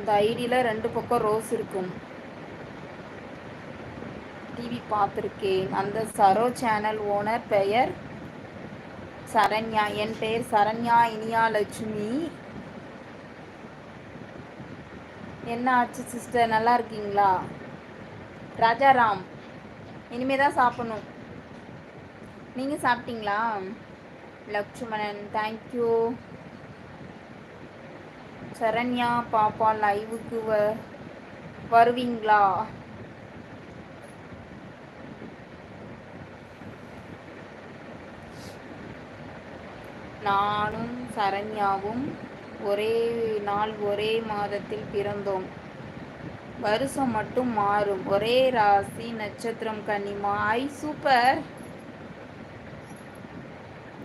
அந்த ஐடியில் ரெண்டு பக்கம் ரோஸ் இருக்கும். டிவி பார்த்துருக்கேன் அந்த சரோ சேனல் ஓனர் பெயர் சரண்யா. என் பெயர் சரண்யா இனியா லட்சுமி. என்ன ஆச்சு சிஸ்டர்? நல்லா இருக்கீங்களா? ராஜாராம் இனிமே தான் சாப்பிடணும். நீங்கள் சாப்பிட்டீங்களா? லக்ஷ்மணன் தேங்க்யூ சரண்யா பாப்பா லைவுக்கு வ வருவீங்களா? நானும் சரண்யாவும் ஒரே நாள் ஒரே மாதத்தில் பிறந்தோம். வருஷம் மட்டும் மாறும். ஒரே ராசி நட்சத்திரம் கன்னிமா. ஐ super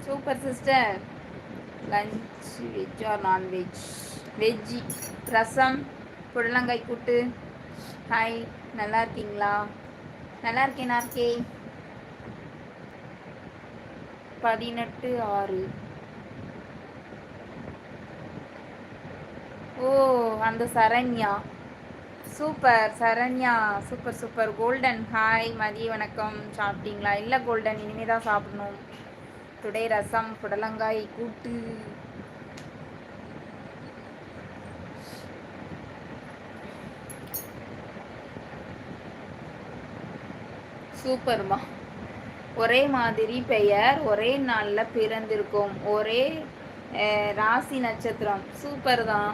super sister lunch veg or nonveg veggie ரசம் புடலங்காய் கூட்டு. ஹாய் நல்லா இருக்கீங்களா? நல்லா இருக்கேன் நார்கே. பதினெட்டு ஆறு. ஓ அந்த Saranya. Super Saranya. Super super. Golden. Hi மதிய வணக்கம். சாப்பிட்டீங்களா? இல்லை கோல்டன். இனிமே தான் சாப்பிடணும். டுடே ரசம் புடலங்காய் கூட்டு. சூப்பர்மா. ஒரே மாதிரி பெயர் ஒரே நாளில் பிறந்திருக்கோம். ஒரே ராசி நட்சத்திரம். சூப்பர் தான்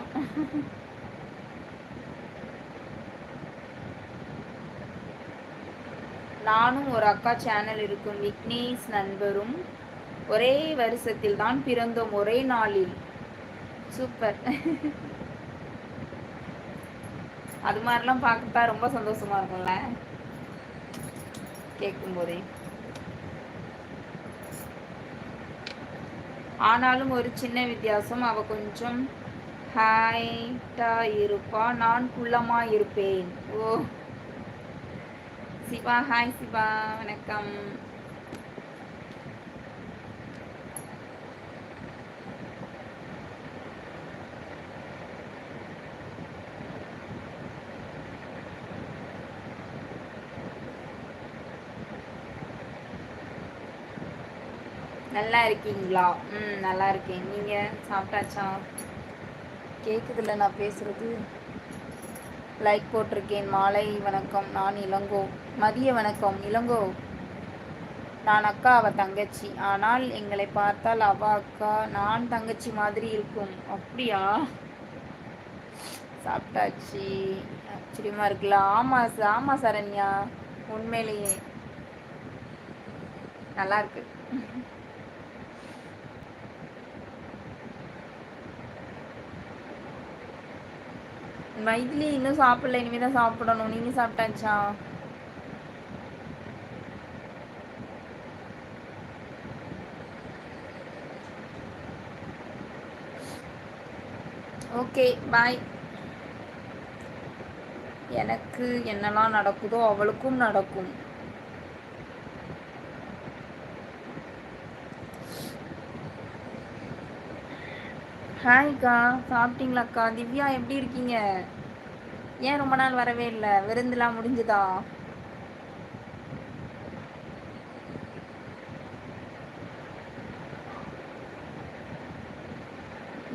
நானும் ஒரு அக்கா சேனல் இருக்கும். விக்னேஷ் நண்பரும் ஒரே வருஷத்தில் தான் பிறந்தோம் ஒரே நாளில். சூப்பர். அது மாதிரிலாம் பார்க்கத்தான் ரொம்ப சந்தோஷமா இருக்கும்ல? கேட்கும் போதே ஆனாலும் ஒரு சின்ன வித்தியாசம். அவ கொஞ்சம் ஹைட்டா இருப்பா. நான் குள்ளமா இருப்பேன். ஓ. சிவா ஹாய் சிவா. வணக்கம். நல்லா இருக்கீங்களா ம். நல்லா இருக்கேன் நீங்கள் சாப்பிட்டாச்சா? கேட்குதுல்ல நான் பேசுகிறது லைக் போட்டிருக்கேன். மாலை வணக்கம். நான் இளங்கோ. மதிய வணக்கம். இளங்கோ. நான் அக்கா அவ தங்கச்சி. ஆனால் எங்களை பார்த்தால் அவ அக்கா நான் தங்கச்சி மாதிரி இருக்கும். அப்படியா? சாப்பிட்டாச்சு. ஆச்சரியமா இருக்குல்ல. ஆமா ஆமா சரண்யா. உண்மையிலேயே. நல்லா இருக்கு மைதிலி இன்னும் சாப்பிடல இனிமேல் தான் சாப்பிடணும் நீங்கள் சாப்பிட்டாச்சா? ஓகே பாய் எனக்கு என்னெல்லாம் நடக்குதோ அவளுக்கும் நடக்கும். ஹாய்க்கா சாப்பிட்டீங்களாக்கா? திவ்யா எப்படி இருக்கீங்க? ஏன் ரொம்ப நாள் வரவே இல்லை? விருந்துலாம் முடிஞ்சுதா?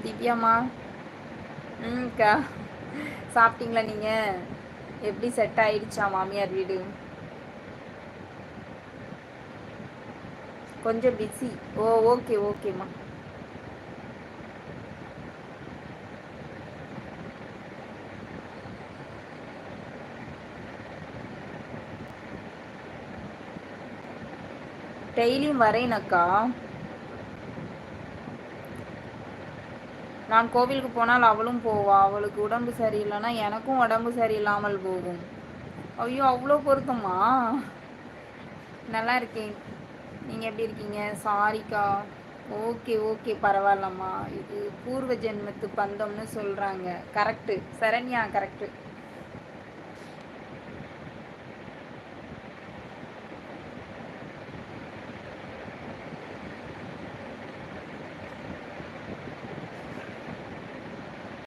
திவ்யாம்மா ம்க்கா சாப்பிட்டீங்களா நீங்கள் எப்படி செட் ஆயிடுச்சா மாமியார் வீடு? கொஞ்சம் பிஸி ஓ ஓகே ஓகேம்மா டெய்லியும் வரேனக்கா நான் கோவிலுக்கு போனால் அவளும் போவா. அவளுக்கு உடம்பு சரியில்லைன்னா எனக்கும் உடம்பு சரியில்லாமல் போகும். ஐயோ அவ்வளோ பொருத்தமா? நல்லா இருக்கேன். நீங்கள் எப்படி இருக்கீங்க? சாரிக்கா ஓகே ஓகே. பரவாயில்லம்மா. இது பூர்வ ஜென்மத்து பந்தம்னு சொல்கிறாங்க கரெக்டு சரண்யா கரெக்டு